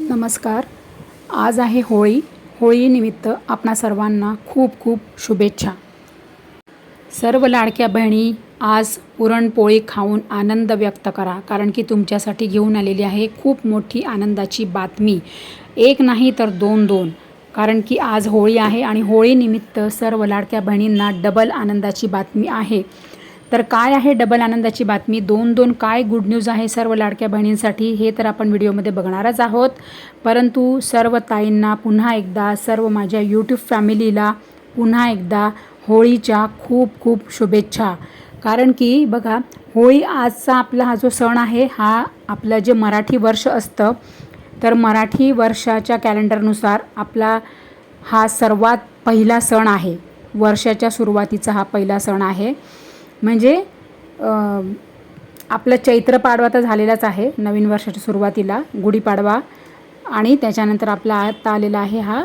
नमस्कार. आज आहे होळी. होळीनिमित्त आपणा सर्वांना खूप खूप शुभेच्छा. सर्व लाडक्या बहिणी आज पुरणपोळी खाऊन आनंद व्यक्त करा. कारण की तुमच्यासाठी घेऊन आलेली आहे खूप मोठी आनंदाची बातमी. एक नाही तर दोन दोन. कारण की आज होळी आहे आणि होळीनिमित्त सर्व लाडक्या बहिणींना डबल आनंदाची बातमी आहे. तर काय आहे डबल आनंदाची बातमी? दोन दोन काय गुड न्यूज आहे सर्व लाडक्या बहिणींसाठी? हे तर आपण व्हिडिओमध्ये बघणारच आहोत. परंतु सर्व ताईंना पुन्हा एकदा सर्व माझ्या यूट्यूब फॅमिलीला पुन्हा एकदा होळीच्या खूप खूप शुभेच्छा. कारण की बघा होळी आजचा आपला हा जो सण आहे हा आपलं जे मराठी वर्ष असतं तर मराठी वर्षाच्या कॅलेंडरनुसार आपला हा सर्वात पहिला सण आहे. वर्षाच्या सुरुवातीचा हा पहिला सण आहे. म्हणजे आपलं चैत्र पाडवा तर झालेलाच आहे नवीन वर्षाच्या सुरुवातीला गुढीपाडवा आणि त्याच्यानंतर आपला आता आलेला आहे हा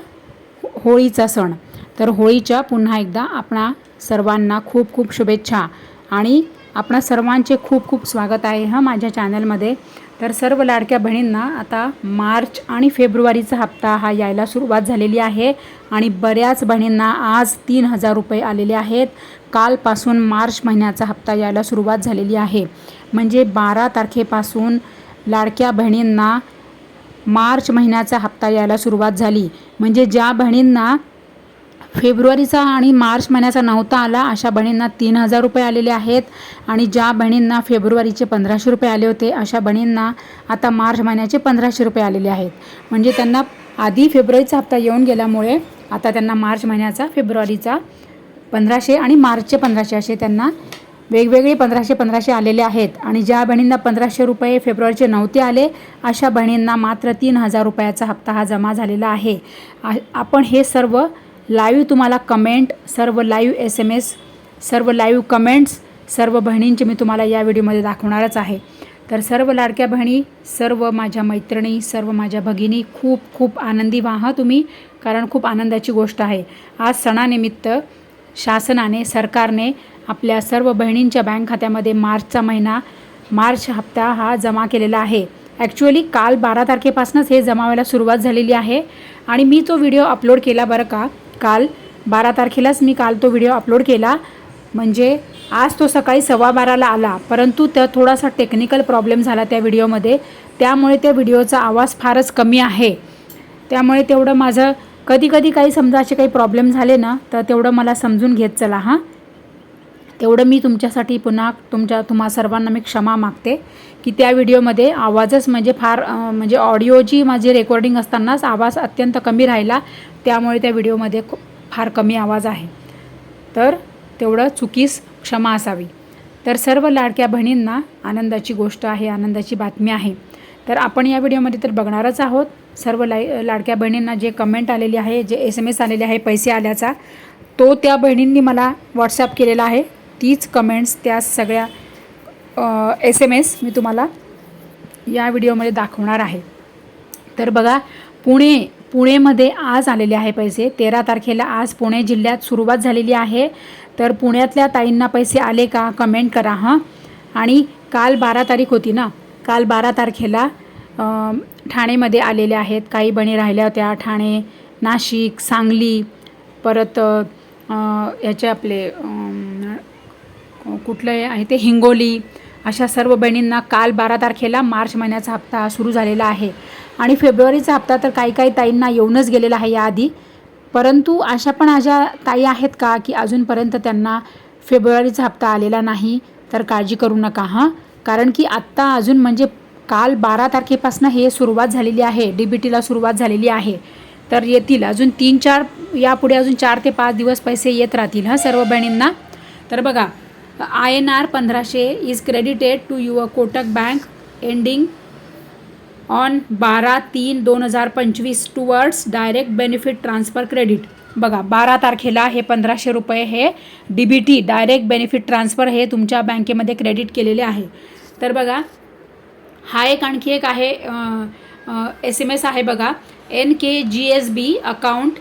होळीचा सण. तर होळीच्या पुन्हा एकदा आपणा सर्वांना खूप खूप शुभेच्छा. आणि आपणा सर्वांचे खूप खूप स्वागत आहे हां माझ्या चॅनलमध्ये तर सर्व लाडक्या बहिणींना आता मार्च आणि फेब्रुवारीचा हप्ता हा यायला सुरुवात झालेली आहे आणि बऱ्याच बहिणींना आज तीन हजार रुपये आलेले आहेत. कालपासून मार्च महिन्याचा हप्ता यायला सुरुवात झालेली आहे. म्हणजे बारा तारखेपासून लाडक्या बहिणींना मार्च महिन्याचा हप्ता यायला सुरुवात झाली. म्हणजे ज्या बहिणींना फेब्रुवारीचा आणि मार्च महिन्याचा नव्हता आला. अशा बहिणींना तीन हजार रुपये आलेले आहेत आणि ज्या बहिणींना फेब्रुवारीचे पंधराशे रुपये आले होते अशा बहिणींना आता मार्च महिन्याचे पंधराशे रुपये आलेले आहेत. म्हणजे त्यांना आधी फेब्रुवारीचा हप्ता येऊन गेल्यामुळे आता त्यांना मार्च महिन्याचा फेब्रुवारीचा पंधराशे आणि मार्चचे पंधराशे असे त्यांना वेगवेगळे पंधराशे पंधराशे आलेले आहेत. आणि ज्या बहिणींना पंधराशे रुपये फेब्रुवारीचे नव्हते आले अशा बहिणींना मात्र तीन हजार रुपयाचा हप्ता हा जमा झालेला आहे. आ- आपण हे सर्व लाईव्ह तुम्हाला कमेंट सर्व लाईव्ह एस एम एस सर्व लाईव्ह कमेंट्स सर्व बहिणींचे मी तुम्हाला या व्हिडिओमध्ये दाखवणारच आहे. तर सर्व लाडक्या बहिणी सर्व माझ्या मैत्रिणी सर्व माझ्या भगिनी खूप खूप आनंदी व्हा तुम्ही कारण खूप आनंदाची गोष्ट आहे. आज सणानिमित्त शासनाने सरकारने आपल्या सर्व बहिणींच्या बँक खात्यामध्ये मार्चचा महिना मार्च हप्ता हा जमा केलेला आहे. ॲक्च्युअली काल बारा तारखेपासूनच हे जमा व्हायला सुरुवात झालेली आहे. आणि मी तो व्हिडिओ अपलोड केला बरं का? काल बारा तारखेलाच मी काल तो व्हिडिओ अपलोड केला. म्हणजे आज तो सकाळी सव्वा बाराला आला. परंतु त्या थोडासा टेक्निकल प्रॉब्लेम झाला त्या व्हिडिओमध्ये त्यामुळे त्या व्हिडिओचा आवाज फारच कमी आहे. त्यामुळे तेवढं माझं कधी कधी काही समजा असे काही प्रॉब्लेम झाले ना तर तेवढं मला समजून घेत चला हां. तेवढं मी तुमच्यासाठी पुन्हा तुमच्या तुम्हा सर्वांना मी क्षमा मागते की त्या व्हिडिओमध्ये आवाजच म्हणजे फार म्हणजे ऑडिओची माझी रेकॉर्डिंग असतानाच आवाज अत्यंत कमी राहिला. त्यामुळे त्या व्हिडिओमध्ये फार कमी आवाज आहे. तर तेवढं चुकीस क्षमा असावी. तर सर्व लाडक्या बहिणींना आनंदाची गोष्ट आहे आनंदाची बातमी आहे. तर आपण या व्हिडिओमध्ये तर बघणारच आहोत. सर्व लाई लाडक्या बहिणींना जे कमेंट आलेली आहे जे एस एम एस आलेले आहे पैसे आल्याचा तो त्या बहिणींनी मला व्हॉट्सॲप केलेला आहे. तीच कमेंट्स त्या सगळ्या एस एम एस मी तुम्हाला या व्हिडिओमध्ये दाखवणार आहे. तर बघा पुणे पुणेमध्ये आज आलेले आहे पैसे. तेरा तारखेला आज पुणे जिल्ह्यात सुरुवात झालेली आहे. तर पुण्यातल्या ताईंना पैसे आले का? कमेंट करा हां. आणि काल बारा तारीख होती ना? काल बारा तारखेला ठाणेमध्ये आलेले आहेत. काही बणी राहिल्या होत्या. ठाणे नाशिक सांगली परत याचे आपले कुठलं आहे ते हिंगोली अशा सर्व बहिणींना काल बारा तारखेला मार्च महिन्याचा हप्ता सुरू झालेला आहे. आणि फेब्रुवारीचा हप्ता तर काही काही ताईंना येऊनच गेलेला आहे याआधी. परंतु अशा पण अशा ताई आहेत का की अजूनपर्यंत त्यांना फेब्रुवारीचा हप्ता आलेला नाही? तर काळजी करू नका हां. कारण की आत्ता अजून म्हणजे काल बारा तारखेपासून हे सुरुवात झालेली आहे डी बी टीला सुरुवात झालेली आहे. तर येतील अजून तीन चार यापुढे अजून चार ते पाच दिवस पैसे येत राहतील हां सर्व बहिणींना. तर बघा आय एन आर पंधराशे is credited to your Kotak bank ending on बारा तीन दोन हजार पंचवीस towards direct benefit transfer credit बघा बारा तारखेला हे पंधराशे रुपये हे D B T direct benefit transfer हे तुमच्या बँकेमध्ये क्रेडिट केलेले आहे. तर बघा हा एक आणखी एक आहे एस एम एस आहे बघा N K G S B account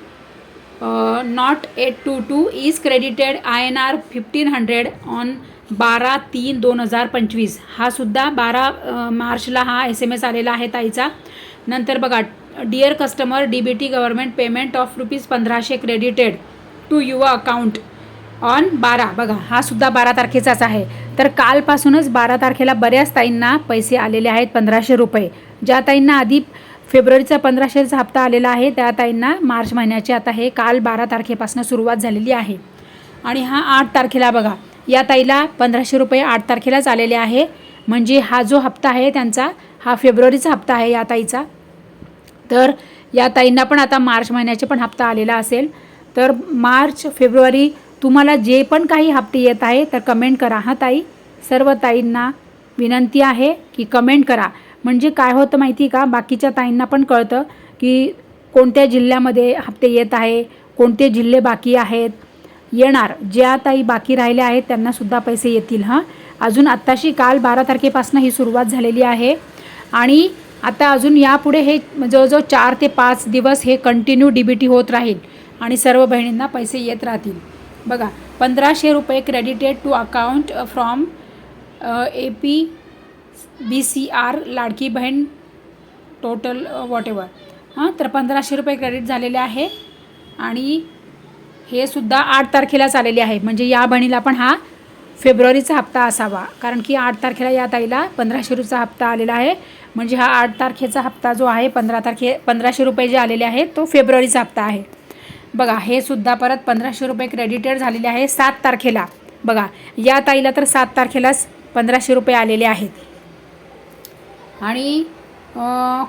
not eight two two is credited I N R fifteen hundred on बारा तीन दोन हजार पंचवीस. हा सुद्धा बारा uh, मार्चला हा एस एम एस आलेला आहे ताईचा. नंतर बघा dear customer D B T government payment of rupees पंधराशे credited to your account on बारा. बघा हा सुद्धा बारा तारखेचाच आहे. तर कालपासूनच बारा तारखेला बऱ्याच ताईंना पैसे आलेले आहेत पंधराशे रुपये. ज्या ताईंना आधी फेब्रुवारीचा पंधराशेचा हप्ता आलेला आहे. त्या ताईंना मार्च महिन्याचे आता हे काल बारा तारखेपासून सुरुवात झालेली आहे. आणि हा आठ तारखेला बघा या ताईला पंधराशे रुपये आठ तारखेलाच आलेले आहे. म्हणजे हा जो हप्ता आहे त्यांचा हा फेब्रुवारीचा हप्ता आहे या ताईचा. तर या ताईंना पण आता मार्च महिन्याचे पण हप्ता आलेला असेल. तर मार्च फेब्रुवारी तुम्हाला जे पण काही हप्ते येत आहे तर कमेंट करा. हा ताई सर्व ताईंना विनंती आहे की कमेंट करा. म्हणजे काय होतं माहिती का? बाकीच्या ताईंना पण कळतं की कोणत्या जिल्ह्यामध्ये हप्ते येत आहे कोणते जिल्हे बाकी आहेत. येणार ज्या ताई बाकी राहिल्या आहेत त्यांनासुद्धा पैसे येतील हां. अजून आत्ताशी काल बारा तारखेपासून ही सुरुवात झालेली आहे. आणि आता अजून यापुढे हे जवळजवळ चार ते पाच दिवस हे कंटिन्यू डी बी टी होत राहील आणि सर्व बहिणींना पैसे येत राहतील. बघा पंधराशे रुपये credited to account from A P B C R Ladki Bahin total what ever हां तर पंधराशे रुपये क्रेडिट झालेले आहे. आणि हे सुद्धा आठ तारखेलाच आलेले आहे. म्हणजे या बहिणीला पण हा फेब्रुवारीचा हप्ता असावा. कारण की आठ तारखेला या ताईला पंधराशे रुपयाचा हप्ता आलेला आहे. म्हणजे हा आठ तारखेचा हप्ता जो आहे पंधरा तारखे पंधराशे रुपये जे आलेले आहेत तो फेब्रुवारीचा हप्ता आहे. बघा हे सुद्धा परत पंधराशे रुपये क्रेडिटेड झालेले आहे सात तारखेला. बघा या ताईला तर सात तारखेलाच पंधराशे रुपये आलेले आहेत. आणि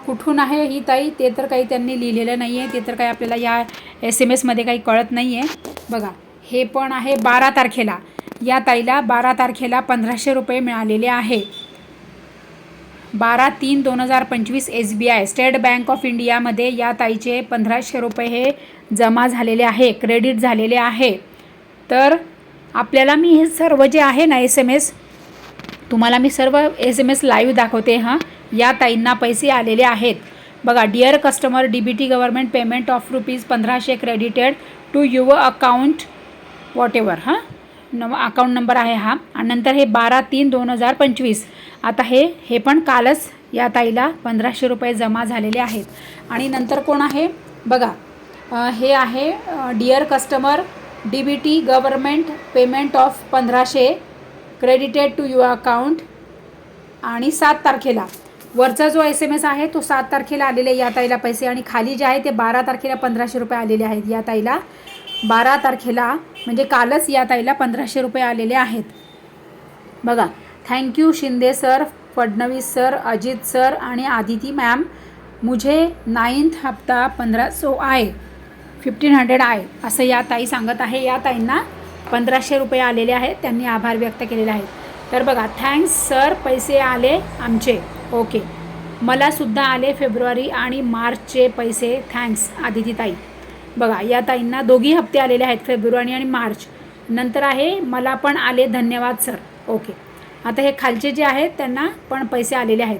कुठून आहे ही ताई? ते तर काही त्यांनी लिहिलेलं नाही आहे ते तर काही आपल्याला या एस एम एसमध्ये काही कळत नाही आहे बघा हे पण आहे बारा तारखेला. या ताईला बारा तारखेला पंधराशे रुपये मिळालेले आहे. बारा तीन दोन हजार पंचवीस S B I state bank of इंडियामध्ये या ताईचे पंधराशे रुपये हे जमा झालेले आहे क्रेडिट झालेले आहे. तर आपल्याला मी हे सर्व जे आहे ना एस एम एस तुम्हाला मी सर्व एस एम एस लाईव्ह दाखवते हां. या ताईंना पैसे आलेले आहेत. बघा dear customer D B T government payment of rupees पंधराशे credited to your account whatever हां? नव अकाउंट नंबर आहे हा. आणि नंतर हे बारा तीन दोन हजार पंचवीस. आता हे हे पण कालच या ताईला पंधराशे रुपये जमा झालेले आहेत. आणि नंतर कोण आहे? बघा हे आहे dear customer D B T government payment of पंधराशे क्रेडिटेड टू युअर अकाउंट आणि सात तारखेला वरचा जो एस एम एस आहे तो सात तारखेला आलेला आहे या ताईला पैसे आणि खाली जे आहे ते बारा तारखेला पंधराशे रुपये आलेले आहेत. या ताईला बारा तारखेला म्हणजे कालच या ताईला पंधराशे रुपये आलेले आहेत. बघा thank you Shinde sir Fadnavis sir Ajit sir आणि आदिती मॅम मुझे नाइन्थ हप्ता पंधरा सो आहे. फिफ्टीन हंड्रेड आहे असं या ताई सांगत आहे. या ताईंना पंधराशे रुपये आलेले आहेत. त्यांनी आभार व्यक्त केलेले आहेत तर बघा थँक्स सर पैसे आले आमचे. ओके. मला सुद्धा आले फेब्रुवारी आणि मार्चचे पैसे. थँक्स आदिती ताई. बघा या ताईंना दोघी हप्ते आलेले आहेत फेब्रुवारी आणि मार्च. नंतर आहे मला पण आले धन्यवाद सर. ओके. आता हे खालचे जे आहेत त्यांना पण पैसे आलेले आहेत.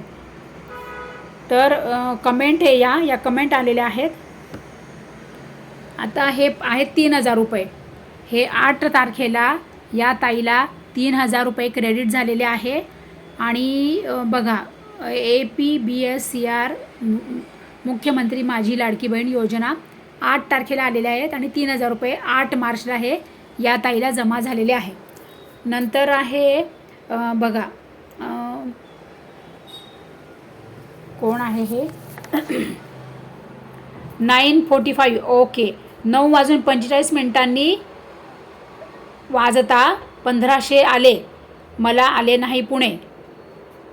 तर कमेंट हे या या कमेंट आलेल्या आहेत. आता हे आहेत तीन हजार रुपये. हे आठ तारखेला या ताईला तीन हजार रुपये क्रेडिट झालेले आहे. आणि बघा A P B S C R मुख्यमंत्री माझी लाडकी बहीण योजना आठ तारखेला आलेल्या आहेत आणि तीन हजार रुपये आठ मार्चला हे या ताईला जमा झालेले आहे. नंतर आहे बघा कोण आहे हे? Nine forty five okay. नऊ वाजून पंचेचाळीस मिनिटांनी वाजता पंधराशे आले. मला आले नाही पुणे.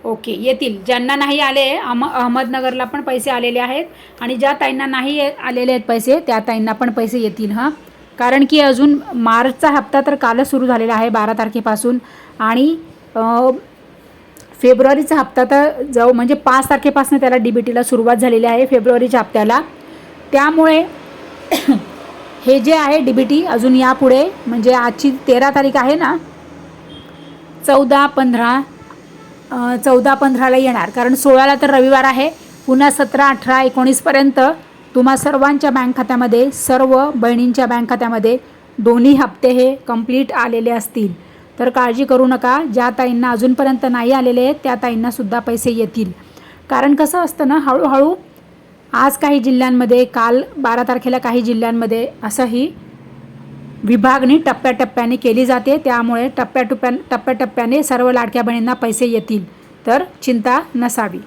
ओके येतील. ज्यांना नाही आले अहम अहमदनगरला पण पैसे आलेले आहेत आणि ज्या ताईंना नाही आलेले आहेत पैसे त्या ताईंना पण पैसे येतील हां. कारण की अजून मार्चचा हप्ता तर कालच सुरू झालेला आहे बारा तारखेपासून. आणि फेब्रुवारीचा हप्ता तर जाऊ म्हणजे पाच तारखेपासून त्याला डी बी टीला सुरुवात झालेली आहे फेब्रुवारीच्या हप्त्याला. त्यामुळे हे जे आहे डी बी टी अजून यापुढे म्हणजे आजची तेरा तारीख आहे ना चौदा पंधरा चौदा पंधराला येणार. कारण सोळाला तर रविवार आहे. पुन्हा सतरा अठरा एकोणीसपर्यंत तुम्हा सर्वांच्या बँक खात्यामध्ये सर्व बहिणींच्या बँक खात्यामध्ये दोन्ही हप्ते हे कंप्लीट आलेले असतील. तर काळजी करू नका. ज्या ताईंना अजूनपर्यंत नाही आलेले आहेत त्या ताईंनासुद्धा पैसे येतील. कारण कसं असतं ना हळूहळू आज काही जिल्ह्यांमध्ये काल बारा तारखेला काही जिल्ह्यांमध्ये असंही विभागणी टप्प्याटप्प्याने केली जाते. त्यामुळे टप्प्याटप्प्या टप्प्याटप्प्याने सर्व लाडक्या बहिणींना पैसे येतील. तर चिंता नसावी.